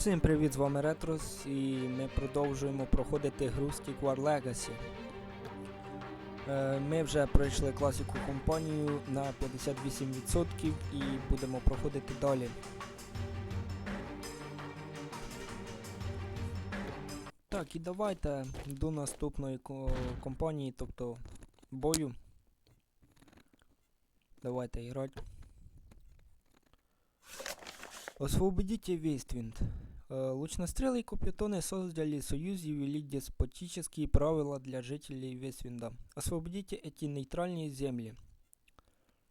Всім привіт, з вами Ретрос і ми продовжуємо проходити гру Stick War Legacy. Е, Ми вже пройшли класику компанію на 58% і будемо проходити далі. Так, і давайте до наступної компанії, тобто бою. Давайте грати. Освободите Вействинд. Э, Лучнострелы и купитоны создали союз и ввели деспотические правила для жителей Вествинда. Освободите эти нейтральні землі.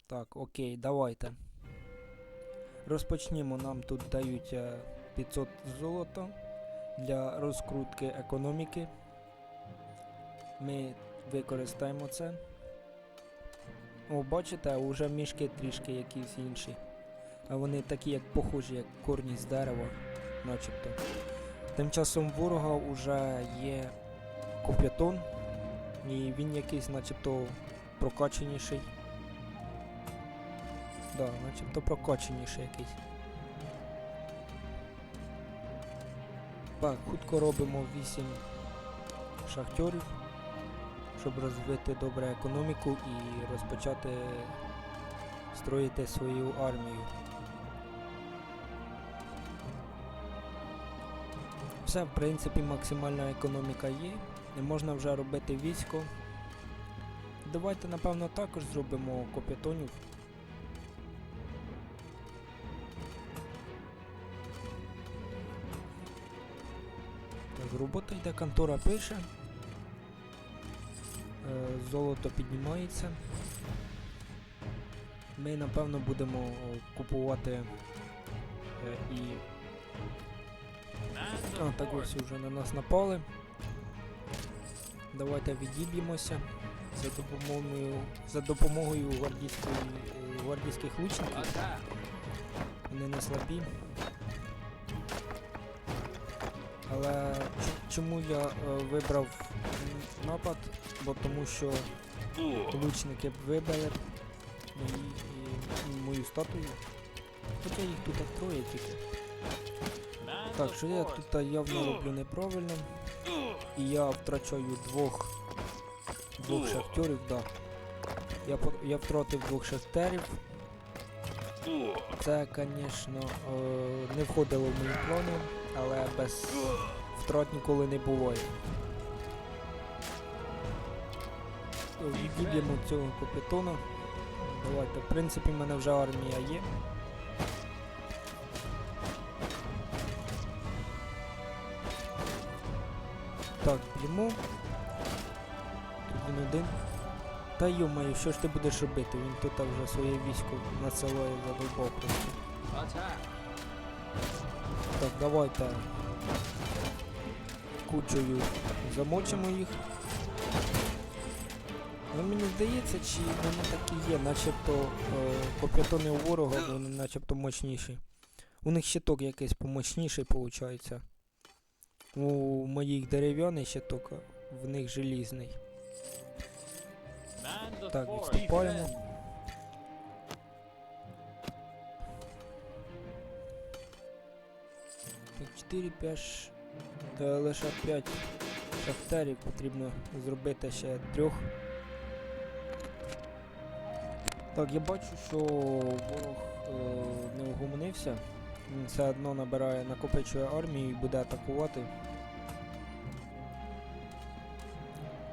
Так, окей, давайте. Розпочнімо. Нам тут дають е, 500 золота для розкрутки економіки. Ми використаємо це. О, бачите, уже мішки трішки якісь інші. А вони такі, як похожі, як корні з дерева, начебто. Тим часом ворога вже є коп'ятон, і він якийсь начебто прокаченіший. Да, начебто прокаченіший якийсь. Так, хутко робимо 8 шахтьорів, щоб розвити добре економіку і розпочати строїти свою армію. Все, в принципі, максимальна економіка є. І можна вже робити військо. Давайте, напевно, також зробимо копітонів. Так, робота йде, контора пише. Е, золото піднімається. Ми, напевно, будемо купувати е, і а, так ось вже на нас напали. Давайте відіб'ємося за допомогою за допомогою гвардійських лучників. Вони не слабі. Але чому я е, вибрав напад? Бо тому що лучники б вибили мої, і мою статую. Хоча їх тут троє тільки. Так, що я тут явно роблю неправильно. І я втрачаю двох двох шахтерів, да. Я, я втратив двох шахтерів. Це, звісно, не входило в мої плани, але без втрат ніколи не буває. Відіб'ємо цього капітона. Давайте, в принципі, в мене вже армія є. Так, б'ємо. Тут він один. Та йомаю, що ж ти будеш робити? Він тут вже своє військо насилає задовбав просто. Так, давайте кучою замочимо їх. Ну, мені здається, чи вони такі є, начебто е, коп'ятони у ворога, вони начебто мощніші. У них щиток якийсь помощніший виходить. У моїх дерев'яний щиток, а в них желізний. Так, відступаємо. Так, 4, 5, та лише 5 шахтарів потрібно зробити ще трьох. Так, я бачу, що ворог е, не угомонився. Він все одно набирає, накопичує армію і буде атакувати.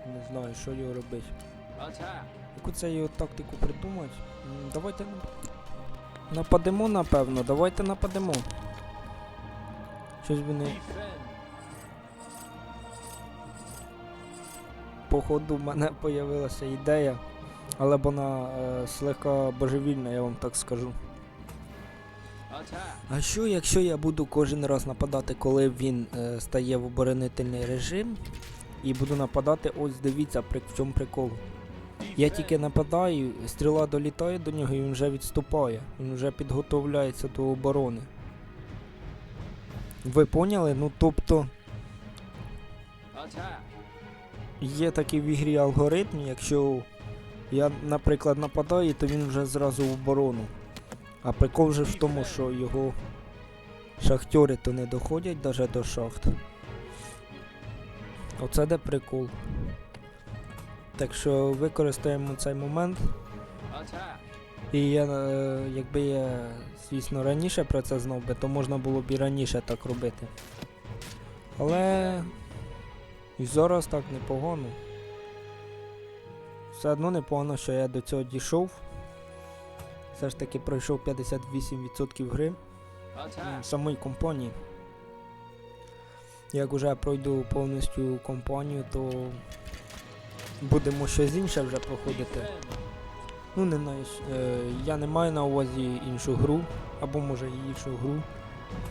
Не знаю, що його робити. Яку це його тактику придумати? Давайте нападемо, напевно, давайте нападемо. Щось вони по ходу в мене появилася ідея, але вона е, слегка божевільна, я вам так скажу. А що, якщо я буду кожен раз нападати, коли він е, стає в оборонительний режим, і буду нападати, ось дивіться, при, в чому прикол. Я тільки нападаю, стріла долітає до нього і він вже відступає. Він вже підготовляється до оборони. Ви поняли? Ну тобто є такий в ігрі алгоритм, якщо я, наприклад, нападаю, то він вже зразу в оборону. А прикол вже в тому, що його Шахтери то не доходять навіть до шахт. Оце де прикол. Так що використаємо цей момент. І я, е, якби я, звісно, раніше про це знав би, то можна було б і раніше так робити. Але і зараз так непогано. Все одно непогано, що я до цього дійшов. Все ж таки пройшов 58% гри м, самої компанії. Як уже пройду повністю компанію, то будемо щось інше вже проходити. Ну, не знаю, е, я не маю на увазі іншу гру, або може і іншу гру.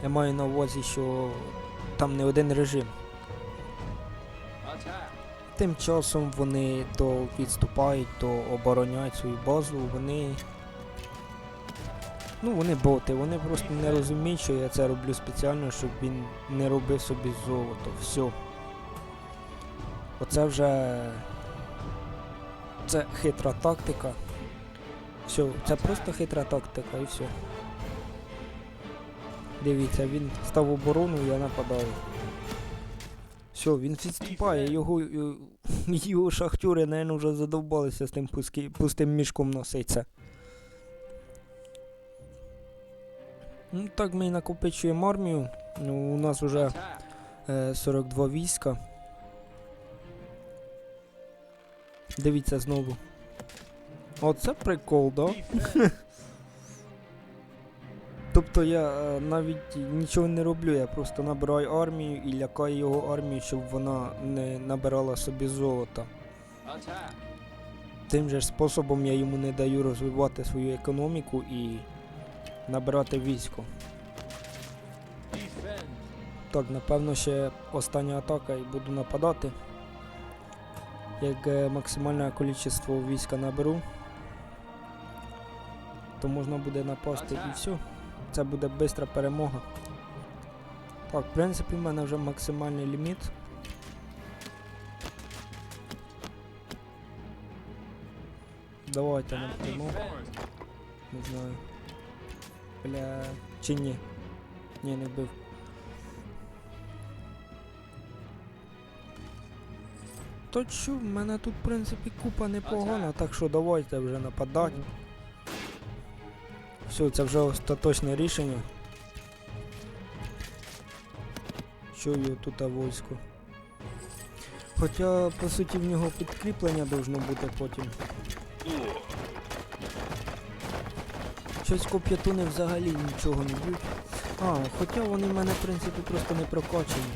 Я маю на увазі, що там не один режим. Тим часом вони то відступають, то обороняють свою базу, вони. Ну, вони боти, вони просто не розуміють, що я це роблю спеціально, щоб він не робив собі золото. Все. Оце вже. Це хитра тактика. Все, це просто хитра тактика і все. Дивіться, він став оборону, я нападаю. Все, він відступає, його, його шахтери, наверное, вже задовбалися з тим пустим мішком носиться. Ну так ми і накопичуємо армію. Ну, у нас вже е, 42 війська. Дивіться знову. Оце прикол, да? Тобто я е, навіть нічого не роблю, я просто набираю армію і лякаю його армію, щоб вона не набирала собі золота. Тим же ж способом я йому не даю розвивати свою економіку і набирати військо. Так, напевно, ще остання атака і буду нападати. Як е, максимальне кількість війська наберу, то можна буде напасти і все. Це буде швидка перемога. Так, в принципі, в мене вже максимальний ліміт. Давайте напряму. Не знаю. Бля. Чи ні? Ні, не вбив. То що, в мене тут, в принципі, купа непогана, так що давайте вже нападати. Все, це вже остаточне рішення. Чую тут а. Хоча, по суті, в нього підкріплення должно бути потім. Щось коп'ятуни взагалі нічого не б'ють. А, хоча вони в мене, в принципі, просто не прокачені.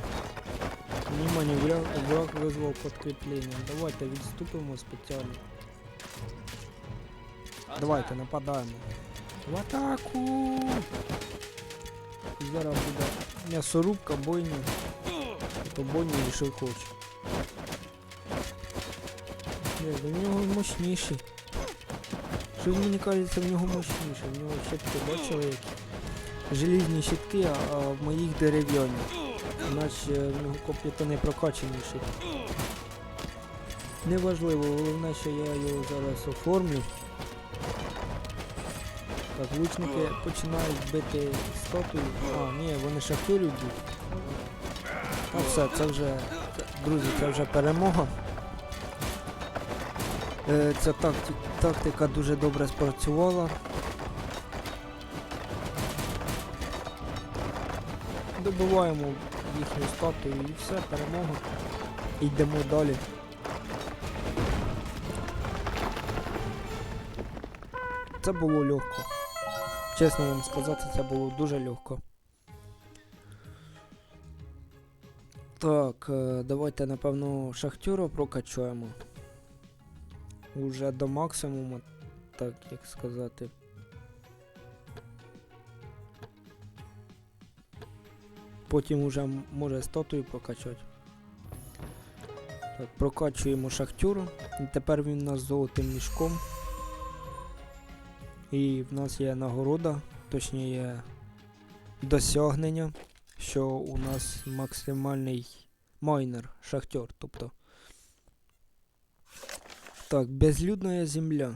Внимание, враг, враг визвав підкріплення. Давайте відступимо спеціально. Давайте нападаємо. В атаку! Зараз буде м'ясорубка, бойня. То бойня і що хоче. В нього мощніший. Щось мені кажеться, в нього мощніше. В нього щитки бачили які. Желізні щитки, а, в моїх дерев'яні. Іначе в нього коп'я не прокачаніші. Неважливо, головне, що я його зараз оформлю. Так, лучники починають бити статую. А, ні, вони шахтурів б'ють. Ну все, це вже. Друзі, це вже перемога. Е, ця такті- тактика дуже добре спрацювала. Добиваємо їхню статую і все, перемога. Йдемо далі. Це було легко. Чесно вам сказати, це було дуже легко. Так, е, давайте напевно шахтера прокачаємо. Уже до максимуму, так як сказати. Потім уже може статую прокачати. Так, прокачуємо шахтюру. І тепер він у нас золотим мішком. І в нас є нагорода, точніше досягнення, що у нас максимальний майнер, шахтер, тобто. Так, безлюдная земля.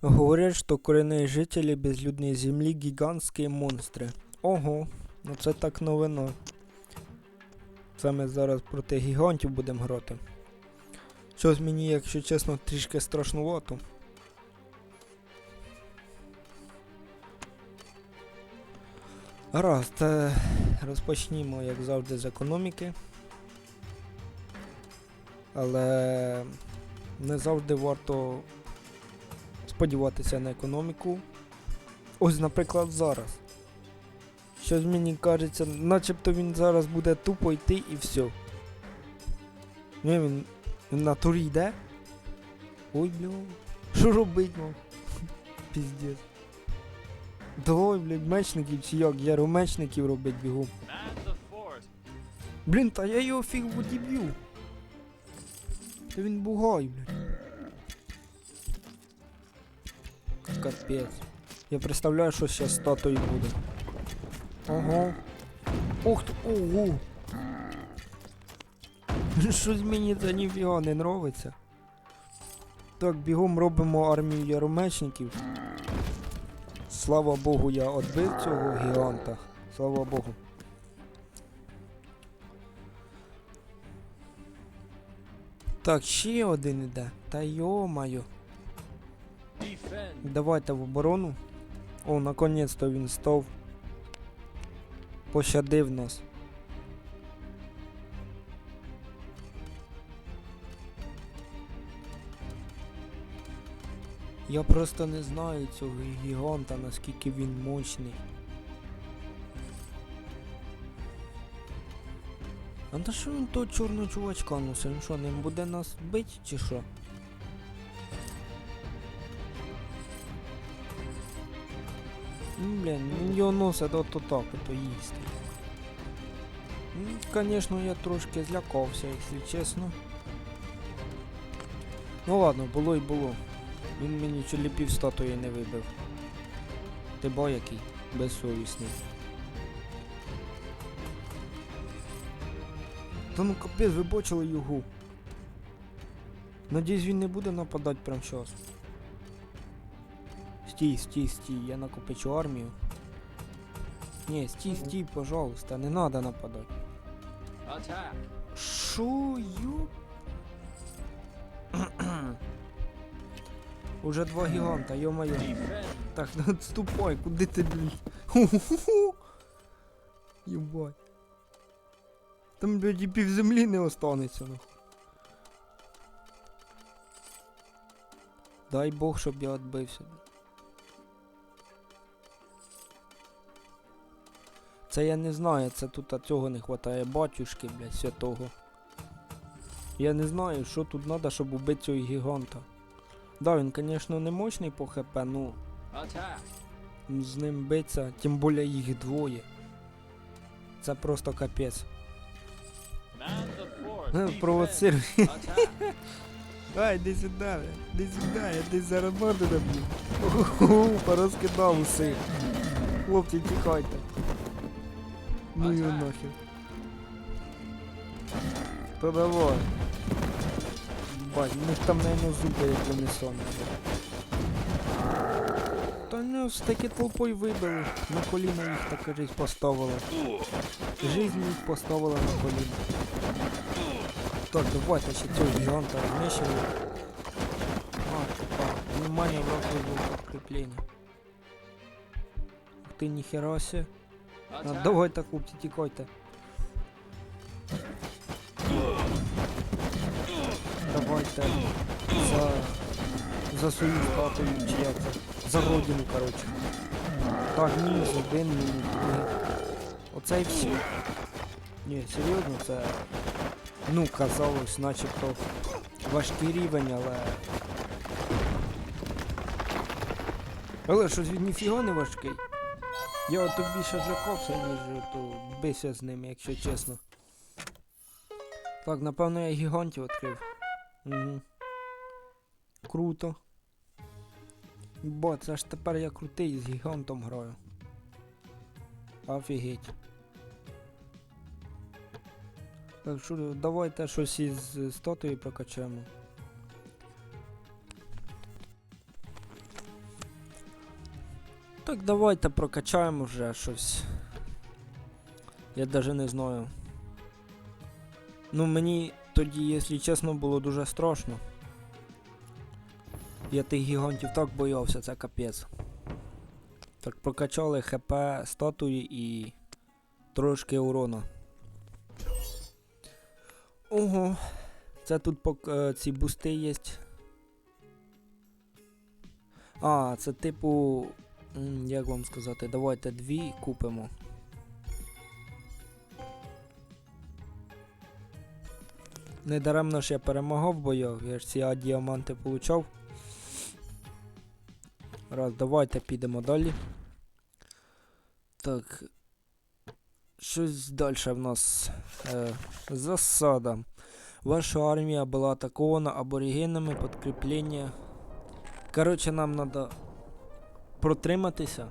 Говорят, что коренные жители безлюдной земли гигантские монстры. Ого, Ну це так новина. Це ми зараз проти гігантів будемо грати. Щось мені, якщо чесно, трішки страшнувато. Гаразд, розпочнімо, як завжди, з економіки. Але не завжди варто сподіватися на економіку. Ось, наприклад, зараз. Щось мені кажеться, начебто він зараз буде тупо йти і все. Ні, він, на турі йде. Ой, бля. Що робить, мав? Піздець. Давай, блядь, мечників чи як? Я мечників робить fort. Блін, та я його фіг в воді б'ю. Та він бугай, блядь. Капець. Я представляю, що зараз статуї буде. Ого. Ух ти, ого. Щось мені це ніфіга не нравиться. Так, бігом робимо армію яромечників. Слава Богу, я отбив цього гіганта. Слава Богу. Так, ще один іде. Та йо-моє. Давайте в оборону. О, наконець-то він став. Пощадив нас. Я просто не знаю цього гіганта, наскільки він мощний. А на що він того чорного чувачка носить? Він що, ним буде нас бить чи що? Ну, блін, він його носить от так, ото їсти. Ну, Звісно, я трошки злякався, якщо чесно. Ну ладно, було й було. Він мені чолі пів статуї не вибив. Ти бо який? Безсовісний. Та ну капець, ви бачили його. Надіюсь, він не буде нападати прямо зараз. Стій, стій, стій, я накопичу армію. Не, стій, стій, пожалуйста, не надо нападати. Attack. Шо, ю? Уже два гіганта, йо-моє. Так, ну отступай, куди ти, блін? Ху-ху-ху. Там, блядь, і пів землі не останеться, нахуй. Дай Бог, щоб я відбився. Це я не знаю, це тут цього не вистачає батюшки, блядь, святого. Я не знаю, що тут треба, щоб убити цього гіганта. Да, він, звісно, не мощний по хп, ну з ним биться, тим більше їх двоє. Це просто капець. Провоцируй. Attack. Ай, іди сюди, іди сюди, я десь зараз морду наб'ю. Уху, порозкидав усіх. Хлопці, тікайте. Ну його нахер. Та давай. Бать, у них там, наверное, зуби, як вони сонні. Та ну, з таки толпою вибили. На коліна їх так кажуть поставили. Жизнь їх поставила на коліна. Так, давайте ще цього гіганта знищили. А, типа, внимание, враг вызвал подкрепление. Ух ты, нихера себе. А, Attack. давайте, хлопці, тікайте. Давайте за, за свою статую, чи як? За родину, коротше. Так, мінус один, мінус другий. Оце і все. Ні, серйозно, це. Ну, казалось, начебто важкий рівень, але. Але щось він ніфіга не важкий. Я ото більше злякався, ніж то бився з ним, якщо чесно. Так, напевно я гігантів відкрив. Угу. Круто. Бо це ж тепер я крутий з гігантом граю. Офігеть. Так що давайте щось із статуї прокачаємо. Так, давайте прокачаємо вже щось. Я навіть не знаю. Ну мені тоді, якщо чесно, було дуже страшно. Я тих гігантів так боявся, це капець. Так прокачали ХП статуї і трошки урона. Ого. Це тут пок- е, ці бусти є. А, це типу. Як вам сказати, давайте дві купимо. Недаремно ж я перемагав в боях, я ж ці діаманти получав. Раз, давайте підемо далі. Так. Щось далі в нас. Е, засада. Ваша армія була атакована аборигенами підкріплення. Коротше, нам треба протриматися.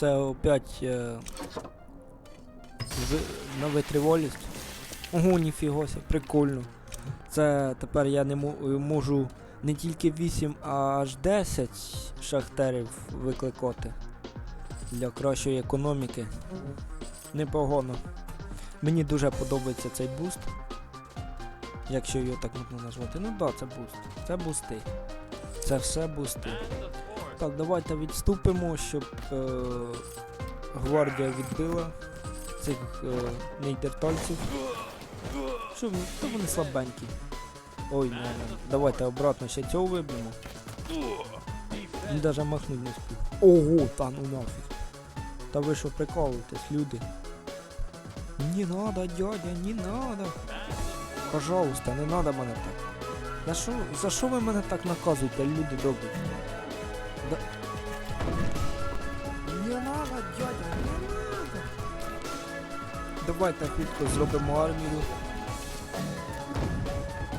Це опять е, на витривалість. Ого, ніфіга ся, прикольно. Це тепер я не можу не тільки 8, а аж 10 шахтерів викликати. Для кращої економіки. Непогано. Мені дуже подобається цей буст. Якщо його так можна назвати. Ну так, да, це буст. Це бусти. Це все бусти. Так, давайте відступимо, щоб е, гвардія відбила цих е, нейдертальців. Що то вони слабенькі. Ой, не, не. Давайте обратно ще цього виб'ємо. Він навіть махнуть не спів. Ого, та ну нафіг. Та ви що прикалуєтесь, люди? Не надо, дядя, не надо. Пожалуйста, не надо мене так. За що, за що ви мене так наказуєте, люди добрі? Да... Не надо, дядя, не надо. Давайте хутко зробимо армію.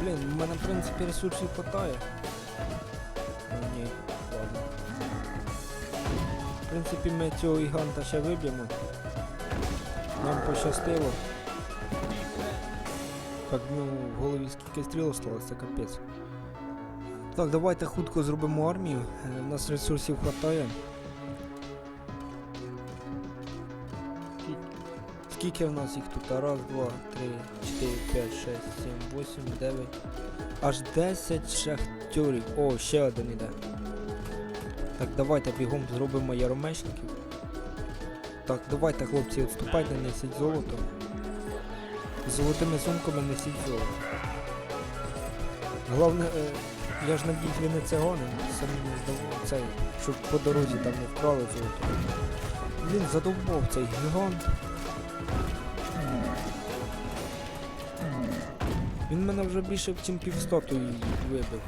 Блін, в мене в принципі ресурсів хватає. Ні, ладно. В принципі ми цього гіганта ще виб'ємо. Нам пощастило. Так, ну в голові скільки стріл осталось, капець. Так, давайте хутко зробимо армію. Е, У нас ресурсів хватає. Скільки в нас їх тут? Раз, два, три, чотири, п'ять, шесть, сім, вісім, дев'ять. Аж 10 шахтюрів. О, ще один іде. Так, давайте бігом зробимо яромечників. Так, давайте, хлопці, відступайте, несіть золото. Золотими сумками несіть золото. Головне, е, я ж надіюсь, ви не це гоним, самі не здавав цей, щоб по дорозі там не вкрали золото. Він задовбав цей гігант. Він мене вже більше, ніж півстатуї вибив.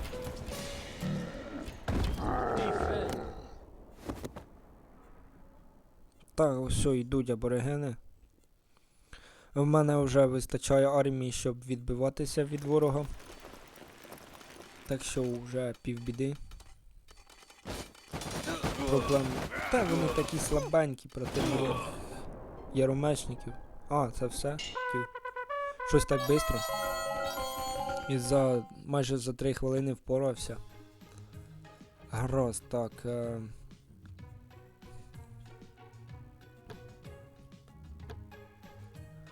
Так, ось йдуть аборигени. В мене вже вистачає армії, щоб відбиватися від ворога. Так що вже півбіди. Проблем. Та вони такі слабенькі проти моїх яромечників. А, це все? Щось так швидко. І за майже за 3 хвилини впорався. Гаразд, так. Е...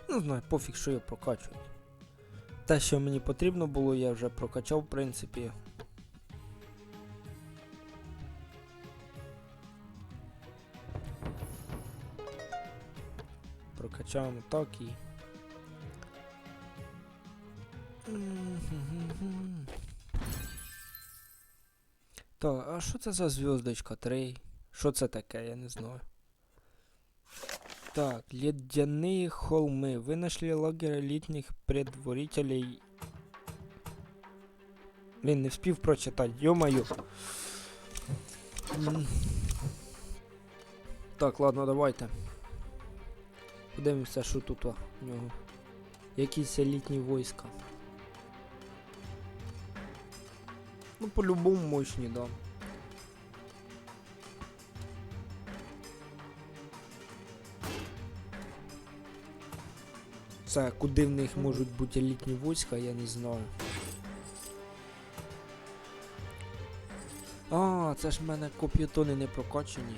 Ну, знаю, пофіг, що я прокачую. Те, що мені потрібно було, я вже прокачав, в принципі. Прокачаємо так і. Так, а що це за зв'язочка 3? Що це таке, я не знаю. Так, ледяные холмы. Вы нашли лагерь элитных предварителей. Блін, не вспів прочитати, йо-моє. М. Так, ладно, давайте. Подивимося, що тут у нього. Якісь елітні війська. Ну, по-любому мощні, да. Це куди в них можуть бути елітні війська, я не знаю. А, це ж в мене коп'єтони не прокачані.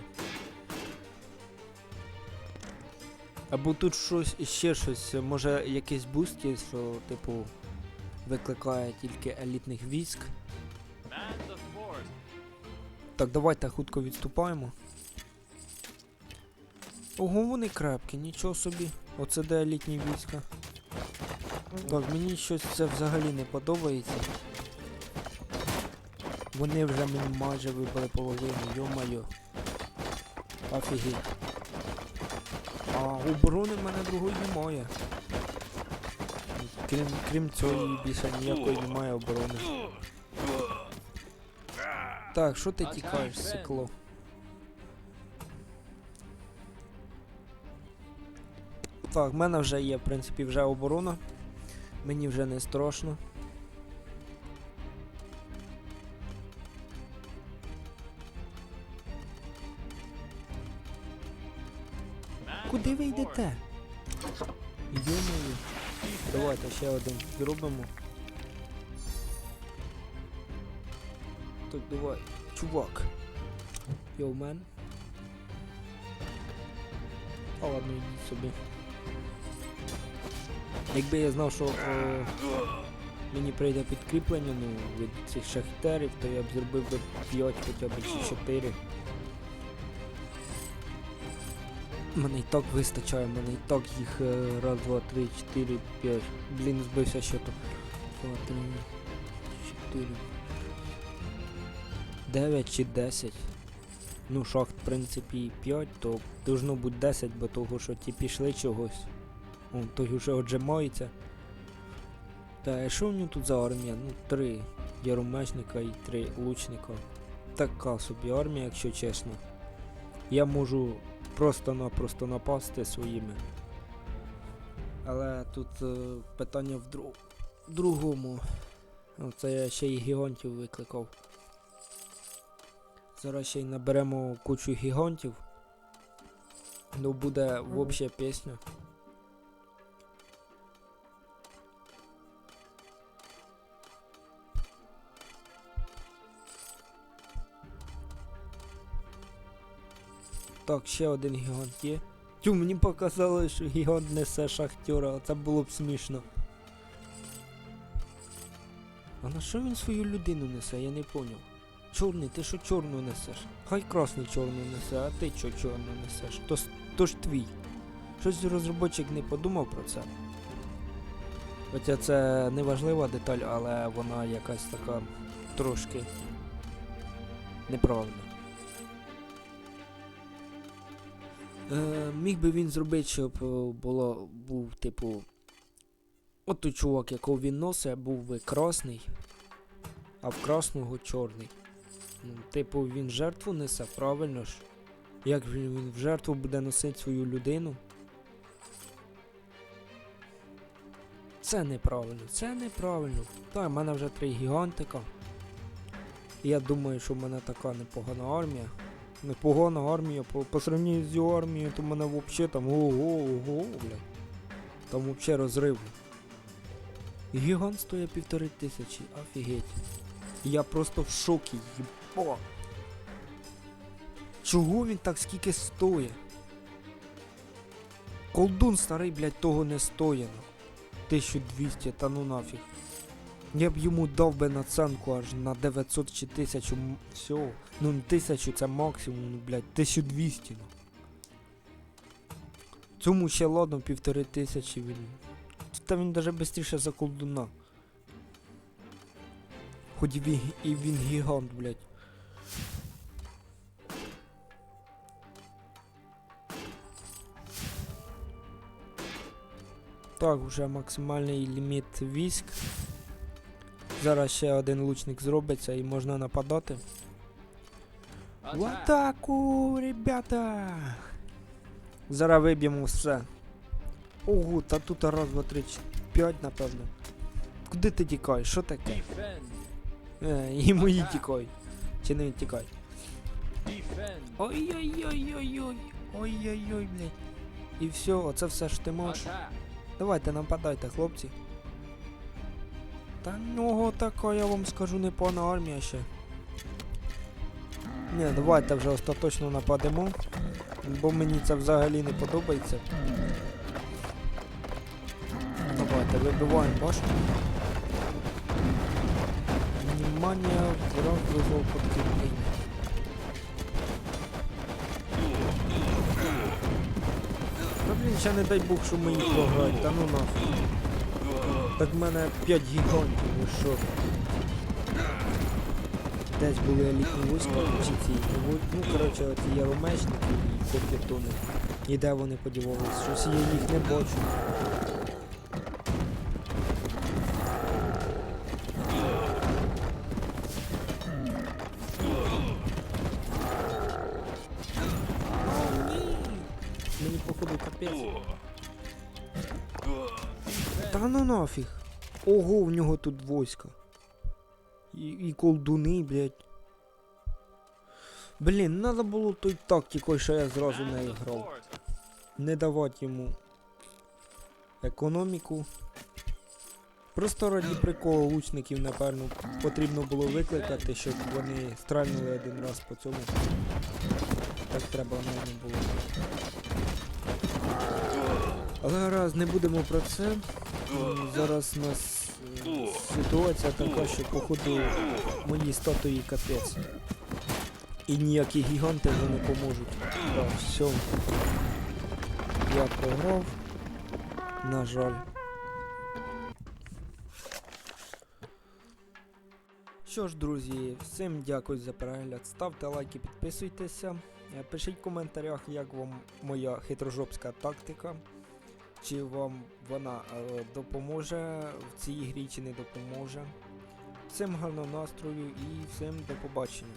Або тут щось ще щось, може якийсь буст що, типу, викликає тільки елітних військ. Так, давайте хутко відступаємо. Ого, вони крепкі, нічого собі. Оце де елітні війська. Так, мені щось це взагалі не подобається. Вони вже мені майже вибили половину, йо-моє. Офігеть. А оборони в мене другої немає. Крім, крім цього більше ніякої немає оборони. Так, що ти тікаєш, сикло? Так, в мене вже є, в принципі, вже оборона. Мені вже не страшно. Куди ви йдете? Йомою. Давайте ще один зробимо. Так, давай, чувак. Йоу, мен. А ладно, йдіть собі. Якби я знав, що о, мені прийде підкріплення ну, від цих шахтерів, то я б зробив би 5 хоча б чи 4. Мене і так вистачає, мене і так їх е, раз, два, три, чотири, п'ять. Блін, збився ще то. Два, три, чотири. Дев'ять чи десять. Ну, шахт, в принципі, 5, то должно бути 10, бо того, що ті пішли чогось. О, той вже отжимається. Та, що в нього тут за армія? Ну, три ярумечника і три лучника. Така собі армія, якщо чесно. Я можу просто-напросто напасти своїми. Але тут е, питання в друг... другому. Оце я ще й гігантів викликав. Зараз ще й наберемо кучу гігантів. Ну буде взагалі пісня. Так, ще один гігант є. Тю, мені показали, що гігант несе шахтера, це було б смішно. А на що він свою людину несе, я не поняв. Чорний, ти що чорну несеш? Хай красний чорну несе, а ти що чорну несеш? То, то ж твій. Щось розробочик не подумав про це. Хоча це не важлива деталь, але вона якась така трошки неправильна. Е, міг би він зробити, щоб е, було, був, типу. От той чувак, якого він носить, був би красний, а в красного чорний. Типу, він жертву несе, правильно ж? Як він, в жертву буде носити свою людину? Це неправильно, це неправильно. Так, в мене вже три гігантика. Я думаю, що в мене така непогана армія. Непогана армія по, по сравнению з його армією, то в мене взагалі там ого, ого, блядь. Там взагалі розрив. Гігант стоїть півтори тисячі, офігеть. Я просто в шокі, їбо. Чого він так скільки стоїть? Колдун старий, блядь, того не стоїть. ну. 1200, та ну нафіг. Я б йому дав би наценку аж на 900 чи 1000 м- всього. Ну, 1000 це максимум, ну, блядь, 1200. Ну. Цьому ще ладно півтори тисячі він. Та він даже швидше за колдуна. Хоч і він гігант, блядь. Так, вже максимальний ліміт військ. Зараз ще один лучник зробиться і можна нападати. В атаку, ребята! Зараз виб'ємо все. Ого, та тут раз, два, три, п'ять, напевно. Куди ти тікаєш? Що таке? Е, і мої тікають. Чи не тікають? Ой-ой-ой-ой-ой. Ой-ой-ой, блядь. І все, оце все ж ти можеш. Давайте нападайте, хлопці. Та нього така, я вам скажу, непогана армія ще. Ні, давайте вже остаточно нападемо. Бо мені це взагалі не подобається. Давайте, вибиваємо башню. Внимание, враг вызвал подкрепление. Ще не дай Бог, що мені пограють, та ну нахуй. Так в мене 5 гігантів, ну що. Десь були елітні війська, чи ці, ну, коротше, ці яромечники і копітони. І де вони подівалися? Щось я їх не бачу. Ого, в нього тут войска. І, і колдуни, блядь. Блін, надо було той тактикою, що я зразу не грав. Не давати йому економіку. Просто раді приколу лучників, напевно, потрібно було викликати, щоб вони стрельнули один раз по цьому. Так треба не було. Але раз не будемо про це. Зараз у нас е, ситуація така, що походу мої статуї капець. І ніякі гіганти вже не поможуть. Так, все. Я програв. На жаль. Що ж, друзі, всім дякую за перегляд. Ставте лайки, підписуйтеся. Е, Пишіть в коментарях, як вам моя хитрожопська тактика. Чи вам вона е, допоможе в цій грі, чи не допоможе. Всім гарного настрою і всім до побачення.